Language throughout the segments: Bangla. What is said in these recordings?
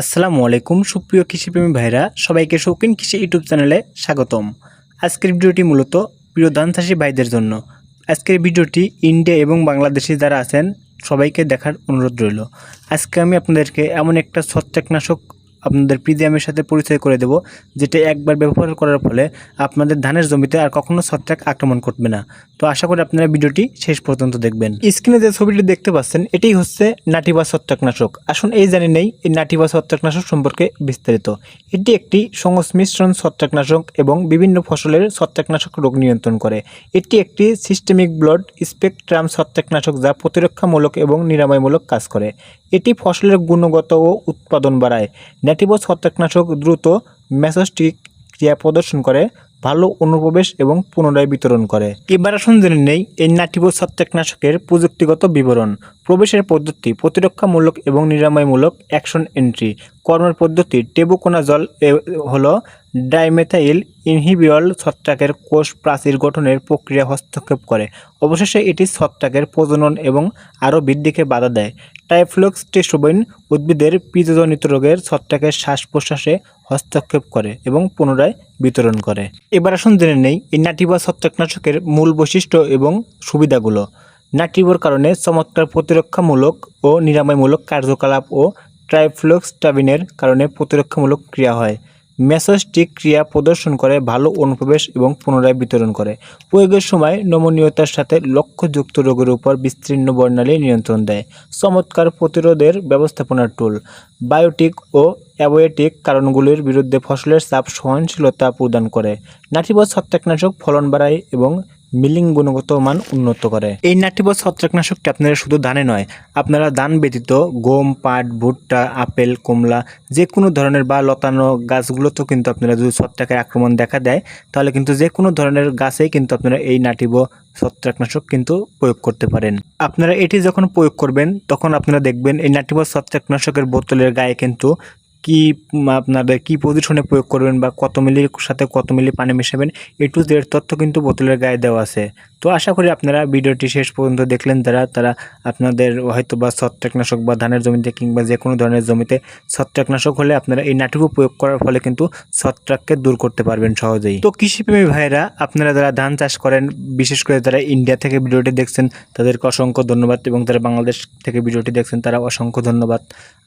আসসালামু আলাইকুম, সুপ্রিয় কৃষিপ্রেমী ভাইরা, সবাইকে শৌখিন কৃষি ইউটিউব চ্যানেলে স্বাগতম। আজকের ভিডিওটি মূলত প্রিয় ধান চাষি ভাইদের জন্য। আজকের ভিডিওটি ইন্ডিয়া এবং বাংলাদেশে যারা আছেন, সবাইকে দেখার অনুরোধ রইল। আজকে আমি আপনাদেরকে এমন একটা ছত্রাকনাশক আপনাদের প্রিমিয়ামের সাথে পরিচয় করে দেব, যেটা একবার ব্যবহার করার ফলে আপনাদের ধানের জমিতে আর কখনো ছত্রাক আক্রমণ করবে না। তো আশা করি আপনারা ভিডিওটি শেষ পর্যন্ত দেখবেন। স্ক্রিনে যে ছবিটি দেখতে পাচ্ছেন, এটাই হচ্ছে নাটিবা ছত্রাকনাশক। আসুন, এই জানি নেই, এই নাটিবা ছত্রাকনাশক সম্পর্কে বিস্তারিত। এটি একটি সংমিশ্রণ ছত্রাকনাশক এবং বিভিন্ন ফসলের ছত্রাকনাশক রোগ নিয়ন্ত্রণ করে। এটি একটি সিস্টেমিক ব্লড স্পেকট্রাম ছত্রাকনাশক যা প্রতিরক্ষামূলক এবং নিরাময়মূলক কাজ করে। এটি ফসলের গুণগত ও উৎপাদন বাড়ায়। ন্যাটিভস ছত্রাকনাশক দ্রুত ম্যাসোস্টিক ক্রিয়া প্রদর্শন করে, ভালো অনুপ্রবেশ এবং পুনরায় বিতরণ করে। এবার আসুন জেনে নেই এই নাটিভো ছত্রাকনাশকের প্রযুক্তিগত বিবরণ। প্রবেশের পদ্ধতি প্রতিরক্ষামূলক এবং নিরাময়মূলক অ্যাকশন এন্ট্রি। কর্মের পদ্ধতি। টেবুকোনাজল হলো ডাইমেথাইল ইনহিবিয়ল ছত্রাকের কোষ প্রাচীর গঠনের প্রক্রিয়া হস্তক্ষেপ করে। অবশেষে এটি ছত্রাকের প্রজনন এবং আরও বৃদ্ধিকে বাধা দেয়। টাইফ্লক্স টেস্টোবাইন উদ্ভিদের পিতজনিত রোগের ছত্রাকের শ্বাস প্রশ্বাসে হস্তক্ষেপ করে এবং পুনরায় বিতরণ করে। এবার আসুন জেনে নেই এই নাটিবা ছত্রাকনাশকের মূল বৈশিষ্ট্য এবং সুবিধাগুলো। নাটিবর কারণে চমৎকার প্রতিরক্ষামূলক ও নিরাময়মূলক কার্যকলাপ ও ট্রাইফ্লক্সটাবিনের কারণে প্রতিরক্ষামূলক ক্রিয়া হয়। মেসোস্টিক ক্রিয়া প্রদর্শন করে, ভালো অনুপ্রবেশ এবং পুনরায় বিতরণ করে। প্রয়োগের সময় নমনীয়তার সাথে লক্ষ্যযুক্ত রোগের উপর বিস্তীর্ণ বর্ণালী নিয়ন্ত্রণ দেয়। চমৎকার প্রতিরোধের ব্যবস্থাপনার টুল। বায়োটিক ও অ্যাবোয়েটিক কারণগুলির বিরুদ্ধে ফসলের চাপ সহনশীলতা প্রদান করে। নাটিবস ছত্রাকনাশক ফলন বাড়ায় এবং মিলিং গুণগত মান উন্নত করে। এই নাটিবস ছত্রাকনাশকটি আপনারা শুধু ধানে নয়, আপনারা ধান ব্যতীত গম, পাট, ভুট্টা, আপেল, কমলা যে কোনো ধরনের বা লতানো গাছগুলোতেও কিন্তু আপনারা যদি ছত্রাকের আক্রমণ দেখা দেয়, তাহলে কিন্তু যে কোনো ধরনের গাছেই কিন্তু আপনারা এই নাটিবো ছত্রাকনাশক কিন্তু প্রয়োগ করতে পারেন। আপনারা এটি যখন প্রয়োগ করবেন, তখন আপনারা দেখবেন এই নাটিবো ছত্রাকনাশকের বোতলের গায়ে কিন্তু কি আপনারা কি পজিশনে প্রয়োগ করবেন বা কত মিলির সাথে কত মিলি পানি মিশাবেন, এ টু জেড তথ্য কিন্তু বোতলের গায়ে দেওয়া আছে। তো আশা করি আপনারা ভিডিওটি শেষ পর্যন্ত দেখলেন যারা, তারা আপনাদের হয়তো বা ছত্রাকনাশক বা ধানের জমিতে কিংবা যে কোনো ধরনের জমিতে ছত্রাকনাশক হলে আপনারা এই নাটুকু প্রয়োগ করার ফলে কিন্তু ছত্রাককে দূর করতে পারবেন সহজেই। তো কৃষিপ্রেমী ভাইয়েরা, আপনারা যারা ধান চাষ করেন, বিশেষ করে যারা ইন্ডিয়া থেকে ভিডিওটি দেখছেন, তাদেরকে অসংখ্য ধন্যবাদ এবং যারা বাংলাদেশ থেকে ভিডিওটি দেখছেন, তারা অসংখ্য ধন্যবাদ।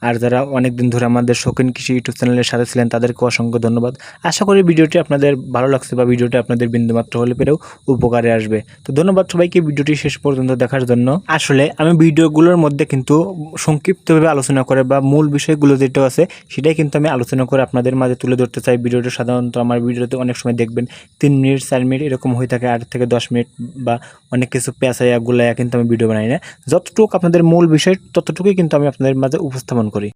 আর যারা অনেক দিন ধরে আমাদের শৌখিন কৃষি ইউটিউব চ্যানেলের সাথে ছিলেন তাদেরকে অসংখ্য ধন্যবাদ। আশা করি ভিডিওটি আপনাদের ভালো লাগছে বা ভিডিওটি আপনাদের বিন্দুমাত্র হলে পেরেও উপকারে আসবে। তো ধন্যবাদ সবাইকে ভিডিওটি শেষ পর্যন্ত দেখার জন্য। আসলে আমি ভিডিওগুলোর মধ্যে কিন্তু সংক্ষিপ্তভাবে আলোচনা করে বা মূল বিষয়গুলো যেটা আছে, সেটাই কিন্তু আমি আলোচনা করে আপনাদের মাঝে তুলে ধরতে চাই। ভিডিওটা সাধারণত আমার ভিডিওতে অনেক সময় দেখবেন তিন মিনিট, চার মিনিট এরকম হয়ে থাকে, আট থেকে দশ মিনিট বা অনেক কিছু পেঁচাইয়া গুলাইয়া কিন্তু আমি ভিডিও বানাই না। যতটুকু আপনাদের মূল বিষয়, ততটুকুই কিন্তু আমি আপনাদের মাঝে উপস্থাপন করি।